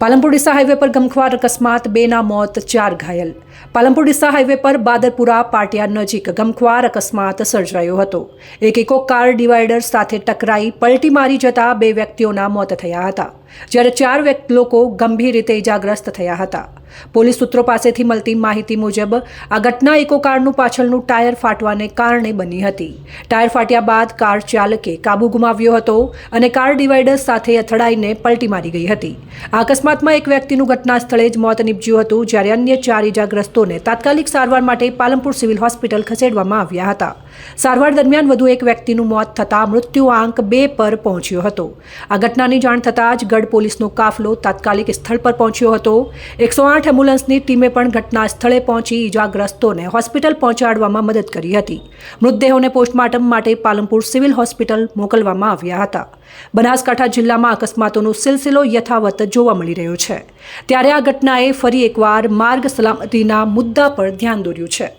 Palanpur Deesa highway પર ગમખ્વાર અકસ્માત, બેના મોત, ચાર ઘાયલ. પાલનપુર ડીસા હાઈવે પર બાદરપુરા પાટિયા નજીક ગમખ્વાર અકસ્માત સર્જાયો હતો. એક ઇકો કાર ડિવાઈડર સાથે ટકરાઈ, પલટી મારી જતા બે વ્યક્તિઓના મોત થયા હતા. જ્યારે ચાર લોકો ગંભીર રીતે ઇજાગ્રસ્ત થયા હતા. પોલીસ સૂત્રો પાસેથી મળતી માહિતી મુજબ, આ ઘટના ઇકો કારનું પાછળનું ટાયર ફાટવાને કારણે બની હતી. ટાયર ફાટ્યા બાદ કાર ચાલકે કાબુ ગુમાવ્યો હતો અને કાર ડિવાઈડર સાથે અથડાઈને પલટી મારી ગઈ હતી. આ અકસ્માતમાં એક વ્યક્તિનું ઘટના સ્થળે જ મોત નીપજ્યું હતું, જ્યારે અન્ય ચાર ઇજાગ્રસ્તોને તાત્કાલિક સારવાર માટે પાલનપુર સિવિલ હોસ્પિટલ ખસેડવામાં આવ્યા હતા. સારવાર દરમિયાન વધુ એક વ્યક્તિનું મોત થતાં મૃત્યુ આંક બે પર પહોંચ્યો હતો. આ ઘટનાની જાણ થતાં જ ગઢ પોલીસનો કાફલો તાત્કાલિક સ્થળ પર પહોંચ્યો હતો. એકસો આઠ એમ્બ્યુલન્સની ટીમે પણ ઘટના સ્થળે પહોંચી ઇજાગ્રસ્તોને હોસ્પિટલ પહોંચાડવામાં મદદ કરી હતી. મૃતદેહોને પોસ્ટમોર્ટમ માટે પાલનપુર સિવિલ હોસ્પિટલ મોકલવામાં આવ્યા હતા. બનાસકાંઠા જિલ્લામાં અકસ્માતોનો સિલસિલો યથાવત જોવા મળી રહ્યો છે. ત્યારે આ ઘટનાએ ફરી એકવાર માર્ગ સલામતીના મુદ્દા પર ધ્યાન દોર્યું છે.